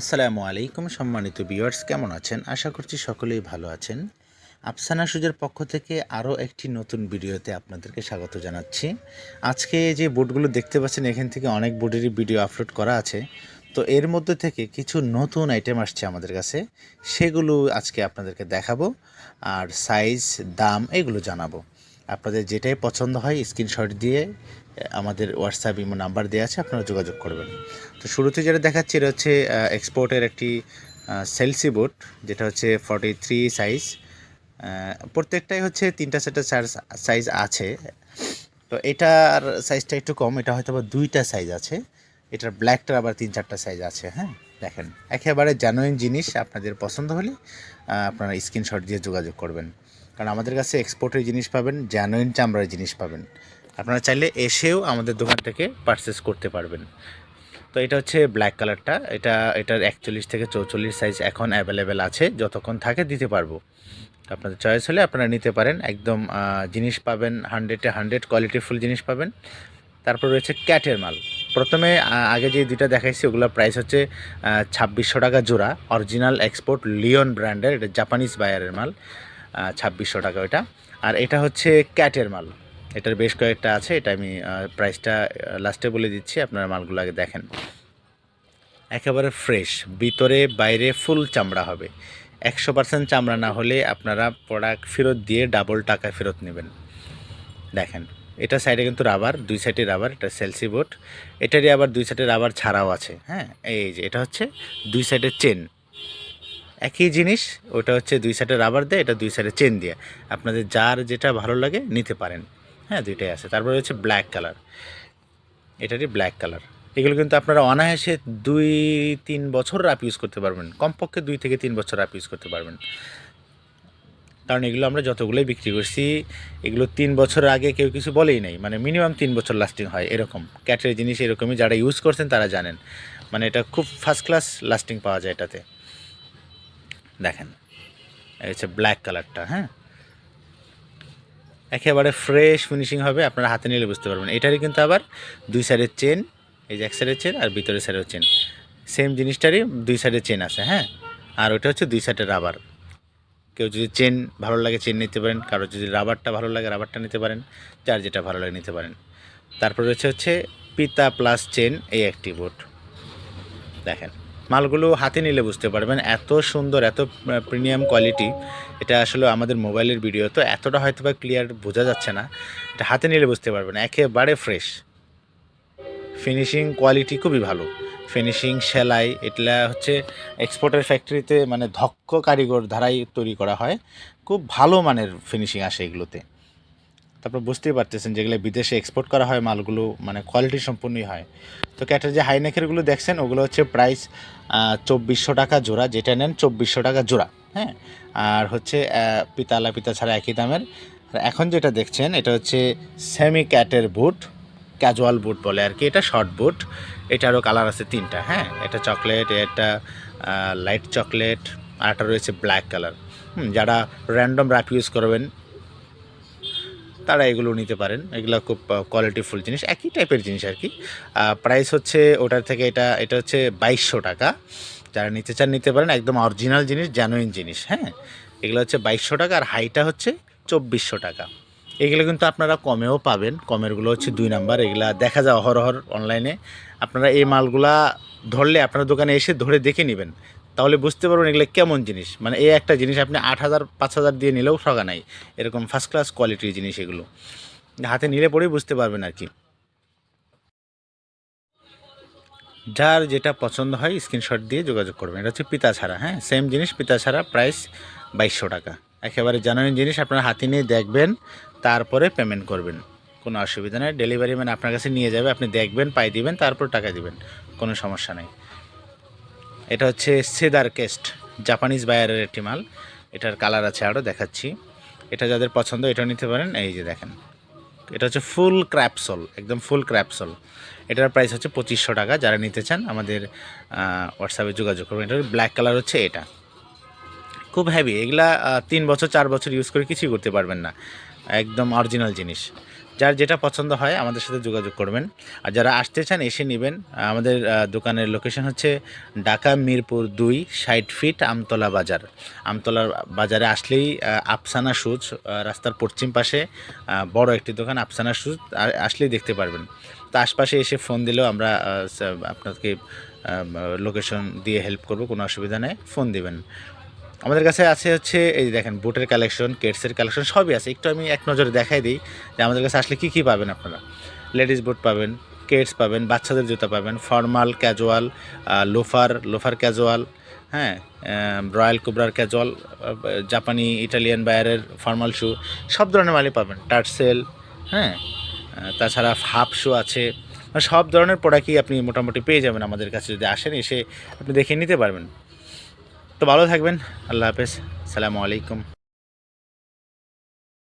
আসসালামু আলাইকুম সম্মানিত ভিউয়ার্স, কেমন আছেন? আশা করছি সকলেই ভালো আছেন। আফসানা সুজের পক্ষ থেকে আরও একটি নতুন ভিডিওতে আপনাদেরকে স্বাগত জানাচ্ছি। আজকে যে বোর্ডগুলো দেখতে পাচ্ছেন, এখান থেকে অনেক বোর্ডেরই ভিডিও আপলোড করা আছে। তো এর মধ্যে থেকে কিছু নতুন আইটেম আসছে আমাদের কাছে, সেগুলো আজকে আপনাদেরকে দেখাবো, আর সাইজ দাম, এগুলো জানাব। আপনাদের যেটাই পছন্দ হয় স্ক্রিনশট দিয়ে আমাদের হোয়াটসঅ্যাপ ইমো নাম্বার দেওয়া আছে, আপনারা যোগাযোগ করবেন। তো শুরুতে যেটা দেখাচ্ছি, এটা হচ্ছে এক্সপোর্টের একটি সেলসি বোট যেটা হচ্ছে ফর্টি থ্রি সাইজ প্রত্যেকটাই হচ্ছে তিনটা সেটের সাইজ আছে। তো এটার সাইজটা একটু কম, এটা হয়তো বা দুইটা সাইজ আছে। এটার ব্ল্যাকটার আবার তিন চারটা সাইজ আছে হ্যাঁ? দেখেন, একেবারে জেনুইন জিনিস, আপনাদের পছন্দ হলে আপনারা স্ক্রিনশট দিয়ে যোগাযোগ করবেন। কারণ আমাদের কাছে এক্সপোর্টের জিনিস পাবেন জেনুইন চামড়ার জিনিস পাবেন। আপনারা চাইলে এসেও আমাদের দোকান থেকে পারচেস করতে পারবেন। তো এটা হচ্ছে ব্ল্যাক কালারটা এটা, এটার একচল্লিশ থেকে চৌচল্লিশ সাইজ এখন অ্যাভেলেবেল আছে, যতক্ষণ থাকে দিতে পারব। আপনাদের চয়েস হলে আপনারা নিতে পারেন। একদম জিনিস পাবেন হান্ড্রেডে হান্ড্রেড কোয়ালিটিফুল জিনিস পাবেন। তারপর রয়েছে ক্যাটের মাল। প্রথমে আগে যে দুইটা দেখাইছি, ওগুলোর প্রাইস হচ্ছে ছাব্বিশশো টাকা জোড়া। অরিজিনাল এক্সপোর্ট লিওন ব্র্যান্ডের এটা জাপানিজ বায়ারের মাল। ছাব্বিশশো টাকা ওইটা। আর এটা হচ্ছে ক্যাটের মাল। এটার বেশ কয়েকটা আছে, এটা আমি প্রাইসটা লাস্টে বলে দিচ্ছি, আপনারা মালগুলো আগে দেখেন। একেবারে ফ্রেশ ভিতরে বাইরে ফুল চামড়া হবে। একশো পার্সেন্ট চামড়া না হলে আপনারা প্রোডাক্ট ফেরত দিয়ে ডাবল টাকা ফেরত নেবেন। দেখেন, এটা সাইডে কিন্তু রাবার দুই সাইডে রাবার এটা সেলসি বোট এটারই আবার দুই সাইডে রাবার ছাড়াও আছে হ্যাঁ? এই যে, এটা হচ্ছে দুই সাইডে চেন একই জিনিস, ওটা হচ্ছে দুই সাইডে রাবার দেয়, এটা দুই সাইডে চেন দিয়ে। আপনাদের যার যেটা ভালো লাগে নিতে পারেন। হ্যাঁ দুইটাই আছে। তারপরে হচ্ছে ব্ল্যাক কালার এটারই ব্ল্যাক কালার এগুলো কিন্তু আপনারা অনায়াসে দুই, তিন বছর রাপ ইউজ করতে পারবেন। কমপক্ষে দুই থেকে তিন বছর রাপ ইউজ করতে পারবেন। কারণ এগুলো আমরা যতগুলোই বিক্রি করছি, এগুলো তিন বছর আগে কেউ কিছু বলেই নাই। মানে মিনিমাম তিন বছর লাস্টিং হয় এরকম। ক্যাটের জিনিস এরকমই যারা ইউজ করছেন তারা জানেন। মানে এটা খুব ফার্স্ট ক্লাস লাস্টিং পাওয়া যায় এটাতে। দেখেন হচ্ছে ব্ল্যাক কালারটা হ্যাঁ? একেবারে ফ্রেশ ফিনিশিং হবে, আপনারা হাতে নিলে বুঝতে পারবেন। এটারই কিন্তু আবার দুই সাইডের চেন এই যে এক সাইডের চেন আর ভিতরের সাইডের চেন সেম জিনিসটারই দুই সাইডের চেন আছে হ্যাঁ? আর ওটা হচ্ছে দুই সাইডের রাবার কেউ যদি চেন ভালো লাগে চেন নিতে পারেন, কারও যদি রাবারটা ভালো লাগে রাবারটা নিতে পারেন, যার যেটা ভালো লাগে নিতে পারেন। তারপর রয়েছে হচ্ছে পিতা প্লাস চেন এই একটি বোট দেখেন। মালগুলো হাতে নিলে বুঝতে পারবেন। এত সুন্দর, এত প্রিমিয়াম কোয়ালিটি এটা আসলে আমাদের মোবাইলের ভিডিও তো এতটা হয়তো বা ক্লিয়ার বোঝা যাচ্ছে না। এটা হাতে নিলে বুঝতে পারবেন, একেবারে ফ্রেশ ফিনিশিং কোয়ালিটি খুবই ভালো। ফিনিশিং সেলাই এটা হচ্ছে এক্সপোর্টের ফ্যাক্টরিতে মানে ধক্ষ কারিগর ধারাই তৈরি করা হয়। খুব ভালো মানের ফিনিশিং আসে এগুলোতে। তারপর বুঝতেই পারতেছেন যেগুলো বিদেশে এক্সপোর্ট করা হয়, মালগুলো মানে কোয়ালিটি সম্পূর্ণই হয়। তো ক্যাটের যে হাইনেকেরগুলো দেখছেন, ওগুলো হচ্ছে প্রাইস চব্বিশশো টাকা জোড়া, যেটা নেন চব্বিশশো টাকা জোড়া হ্যাঁ? আর হচ্ছে পিতালা পিতা ছাড়া একই দামের। আর এখন যেটা দেখছেন, এটা হচ্ছে সেমি ক্যাটের বুট ক্যাজুয়াল বুট বলে আর কি, এটা শর্ট বুট এটারও কালার আছে তিনটা হ্যাঁ? এটা চকলেট এটা লাইট চকলেট আর একটা রয়েছে ব্ল্যাক কালার যারা র্যান্ডম র্যাপ ইউজ করবেন তারা এগুলো নিতে পারেন। এগুলো খুব কোয়ালিটিফুল জিনিস। একই টাইপের জিনিস আর কি। প্রাইস হচ্ছে ওটার থেকে এটা এটা হচ্ছে বাইশশো টাকা। যারা নিতে চান নিতে পারেন, একদম অরিজিনাল জিনিস জেনুইন জিনিস হ্যাঁ? এগুলো হচ্ছে বাইশশো টাকা আর হাইটা হচ্ছে চব্বিশশো টাকা। এগুলো কিন্তু আপনারা কমেও পাবেন। কমেরগুলো হচ্ছে দুই নাম্বার। এগুলা দেখা যায় অহরহর অনলাইনে আপনারা এই মালগুলা ধরলে আপনার দোকানে এসে ধরে দেখে নেবেন। তাহলে বুঝতে পারবেন এগুলো কেমন জিনিস। মানে এই একটা জিনিস আপনি আট হাজার, পাঁচ হাজার দিয়ে নিলেও ঠগা নাই। এরকম ফার্স্ট ক্লাস কোয়ালিটির জিনিস এগুলো। হাতে নিলে পরেই বুঝতে পারবেন আর কি। যার যেটা পছন্দ হয় স্ক্রিনশট দিয়ে যোগাযোগ করবেন। এটা হচ্ছে পিতা ছাড়া হ্যাঁ? সেম জিনিস, পিতা ছাড়া প্রাইস বাইশশো টাকা। একেবারে জানুয়ারি জিনিস আপনার হাতে নিয়ে দেখবেন, তারপরে পেমেন্ট করবেন। কোনো অসুবিধা নেই। ডেলিভারি ম্যান আপনার কাছে নিয়ে যাবে, আপনি দেখবেন, পাই দিবেন, তারপর টাকা দিবেন। কোনো সমস্যা নেই। এটা হচ্ছে সেদার কেস্ট জাপানিজ বায়ারের একটি মাল। এটার কালার আছে আরও দেখাচ্ছি। এটা যাদের পছন্দ, এটা নিতে পারেন। এই যে দেখেন। এটা হচ্ছে ফুল ক্র্যাপসল একদম ফুল ক্র্যাপসল এটার প্রাইস হচ্ছে পঁচিশশো টাকা। যারা নিতে চান, আমাদের হোয়াটসঅ্যাপে যোগাযোগ করবেন। এটার ব্ল্যাক কালার হচ্ছে এটা। খুব হ্যাভি এগুলা তিন বছর, চার বছর ইউজ করে কিছুই করতে পারবেন না। একদম অরিজিনাল জিনিস। যার যেটা পছন্দ হয় আমাদের সাথে যোগাযোগ করবেন। আর যারা আসতে চান, এসে নেবেন। আমাদের দোকানের লোকেশন হচ্ছে ঢাকা মিরপুর দুই, ষাট ফিট আমতলা বাজার। আমতলা বাজারে আসলেই আফসানা শুজ রাস্তার পশ্চিম পাশে বড় একটি দোকান, আফসানা শুজ আসলেই দেখতে পারবেন। তো আশপাশে এসে ফোন দিলেও আমরা আপনাকে লোকেশন দিয়ে হেল্প করব, কোনো অসুবিধা নেই। ফোন দিবেন। আমাদের কাছে আছে হচ্ছে, এই দেখেন বুটের কালেকশন কেটসের কালেকশন সবই আছে। একটু আমি এক নজরে দেখাই দিই যে আমাদের কাছে আসলে কী কী পাবেন আপনারা। লেডিস বুট পাবেন কেটস পাবেন, বাচ্চাদের জুতা পাবেন formal casual loafer loafer casual হ্যাঁ রয়্যাল কুবরার ক্যাজুয়াল জাপানি ইটালিয়ান বায়ারের ফর্মাল শু সব ধরনের মালই পাবেন। টার্সেল হ্যাঁ তাছাড়া হাফ শু আছে। মানে সব ধরনের প্রোডাক্টই আপনি মোটামুটি পেয়ে যাবেন আমাদের কাছে। যদি আসেন, এসে আপনি দেখে নিতে পারবেন। তো ভালো থাকবেন আল্লাহ হাফেজ সালামু আলাইকুম।